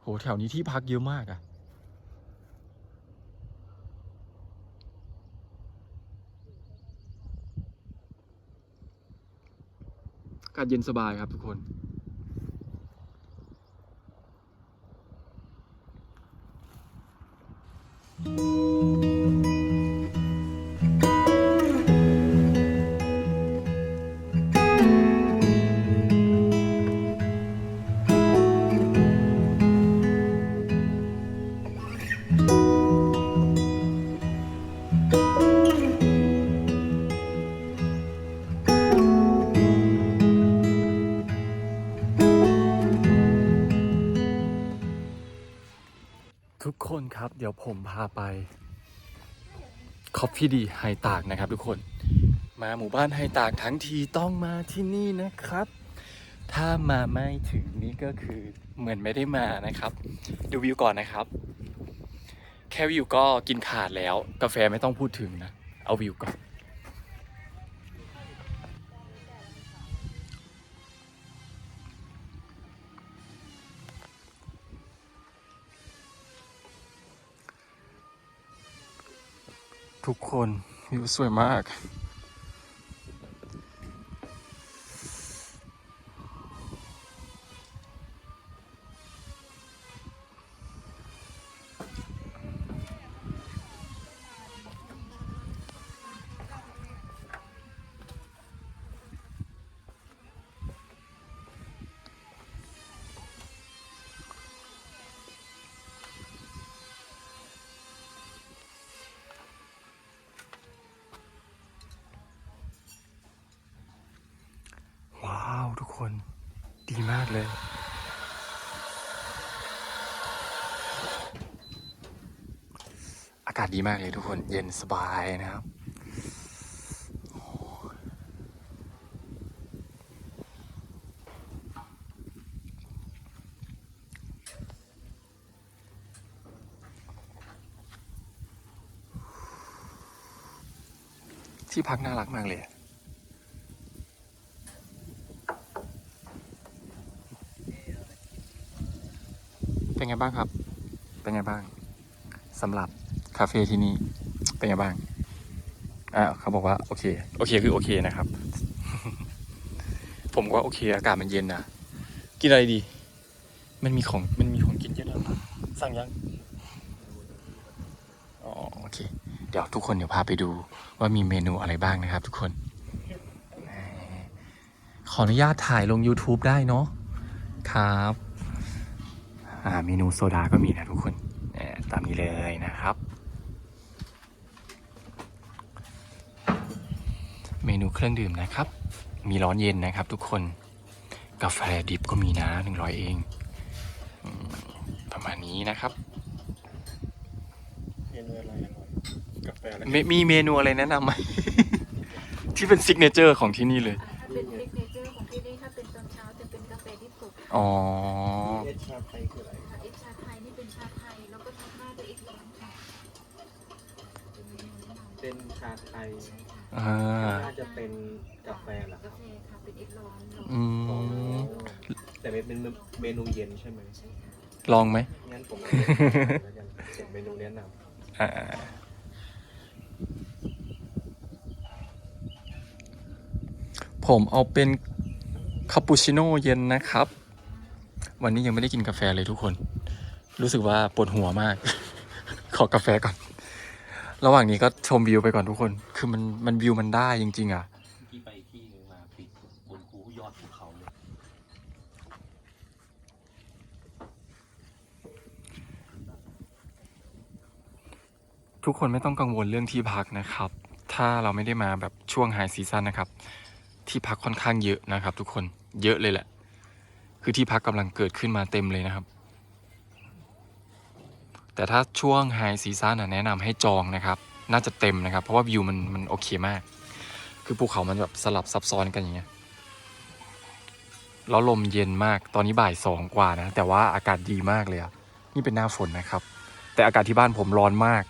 โหแถวนี้ที่พักเยอะมากอะอากาศเย็นสบายครับทุกคนทุก ครับ เดี๋ยวผมพาไปคอฟฟี่ดีไฮตากนะครับทุกคน มาหมู่บ้านไฮตากทั้งทีต้องมาที่นี่นะครับ ถ้ามาไม่ถึงนี่ก็คือเหมือนไม่ได้มานะครับ ดูวิวก่อนนะครับ แค่วิวก็กินขาดแล้ว กาแฟไม่ต้องพูดถึงนะ เอาวิวก่อน ทุกคนวิวสวยมาก คนดีมากเลย อากาศดีมากเลยทุกคนเย็นสบายนะครับที่พักน่ารักมากเลย เป็นไงบ้างครับ เป็นไงบ้างสำหรับคาเฟ่ที่นี่ เป็นไงบ้างอ่าเขาบอกว่าโอเค โอเคคือโอเคนะครับ ผมก็โอเค อากาศมันเย็นนะกินอะไรดี มันมีของมันมีของกินเยอะแล้วสั่งยังอ๋อโอเค เดี๋ยวทุกคนเดี๋ยวพาไปดู ว่ามีเมนูอะไรบ้างนะครับ ทุกคน ขออนุญาตถ่ายลง YouTube ได้เนาะครับอ่า เมนูโซดาก็มีนะทุกคนเอ่อตามนี้เลยนะครับ เมนูเครื่องดื่มนะครับ มีร้อนเย็นนะครับทุกคน กาแฟดิบก็มีนะหนึ่งร้อยเองอืมประมาณนี้นะครับเมนูอะไรอร่อยกาแฟอะไรมมีเมนูอะไรแนะนำไหมที่เป็นซิกเนเจอร์ของที่นี่เลยถ้าเป็นซิกเนเจอร์ของที่นี่ถ้าเป็นตอนเช้าจะเป็นกาแฟที่สุกอ๋อเอชชาไทยคืออะไร ชาไทยใช่ค่ะอ่า น่าจะเป็นกาแฟเหรอกาแฟค่ะเป็นเอ็กร้อนร้อนอือ๋อมแต่เป็นเมนูเย็นใช่ไหมใช่ค่ะลองไหม งั้นผมเอาแล้วกันเป็นเมนูแนะนอ่า ผมเอาเป็นคาปูชิโน่เย็นนะครับ วันนี้ยังไม่ได้กินกาแฟเลยทุกคน รู้สึกว่าปวดหัวมาก ขอกาแฟก่อน ระหว่างนี้ก็ชมวิวไปก่อนทุกคน คือมันมันวิวมันได้จริง ๆ อะที่ไปที่นึงมาปิดบนคูยอดภูเขาเลยทุกคนไม่ต้องกังวลเรื่องที่พักนะครับ ถ้าเราไม่ได้มาแบบช่วงไฮซีซั o นนะครับ ที่พักค่อนข้างเยอะนะครับ ทุกคน เยอะเลยแหละ คือที่พักกำลังเกิดขึ้นมาเต็มเลยนะครับ แต่ถ้าช่วงไฮซีซั่นแนะนำให้จองนะครับ น่าจะเต็มนะครับ เพราะว่าวิวมันมันโอเคมาก คือภูเขามันแบบสลับซับซ้อนกันอย่างเงี้ยแล้วลมเย็นมากตอนนี้บ่ายสองกว่านะ แต่ว่าอากาศดีมากเลยอะนี่เป็นหน้าฝนนะครับ แต่อากาศที่บ้านผมร้อนมาก